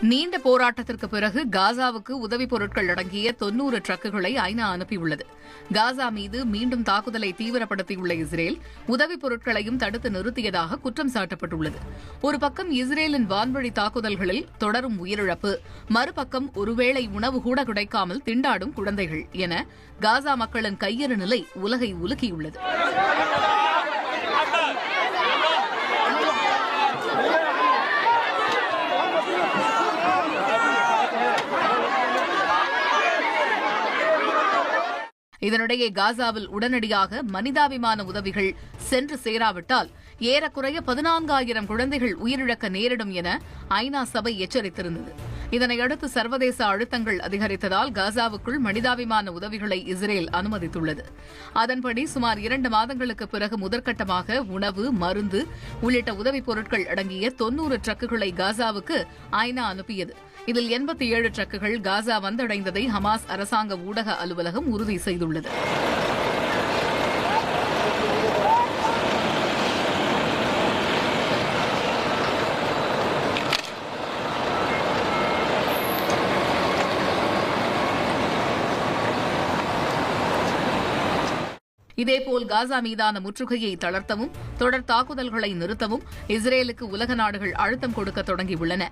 நீண்ட போராட்டத்திற்கு பிறகு காசாவுக்கு உதவிப் பொருட்கள் அடங்கிய தொன்னூறு ட்ரக்குகளை ஐநா அனுப்பியுள்ளது. காசா மீது மீண்டும் தாக்குதலை தீவிரப்படுத்தியுள்ள இஸ்ரேல் உதவிப் பொருட்களையும் தடுத்து நிறுத்தியதாக குற்றம் சாட்டப்பட்டுள்ளது. ஒரு பக்கம் இஸ்ரேலின் வான்வழி தாக்குதல்களில் தொடரும் உயிரிழப்பு மறுபக்கம் ஒருவேளை உணவு கூட கிடைக்காமல் திண்டாடும் குழந்தைகள் என காசா மக்களின் கையறு நிலை உலகை உலுக்கியுள்ளது. இதனிடையே காசாவில் உடனடியாக மனிதாபிமான உதவிகள் சென்று சேராவிட்டால் ஏறக்குறைய பதினான்காயிரம் குழந்தைகள் உயிரிழக்க நேரிடும் என ஐநா சபை எச்சரித்திருந்தது. இதனையடுத்து சர்வதேச அழுத்தங்கள் அதிகரித்ததால் காசாவுக்குள் மனிதாபிமான உதவிகளை இஸ்ரேல் அனுமதித்துள்ளது. அதன்படி சுமார் இரண்டு மாதங்களுக்கு பிறகு முதற்கட்டமாக உணவு மருந்து உள்ளிட்ட உதவிப் பொருட்கள் அடங்கிய தொன்னூறு ட்ரக்குகளை காசாவுக்கு ஐநா அனுப்பியது. இதில் எண்பத்தி ஏழு ட்ரக்குகள் காசா வந்தடைந்ததை ஹமாஸ் அரசாங்க ஊடக அலுவலகம் உறுதி செய்துள்ளது. இதேபோல் காசா மீதான முற்றுகையை தளர்த்தவும் தொடர் தாக்குதல்களை நிறுத்தவும் இஸ்ரேலுக்கு உலக நாடுகள் அழுத்தம் கொடுக்க தொடங்கியுள்ளன.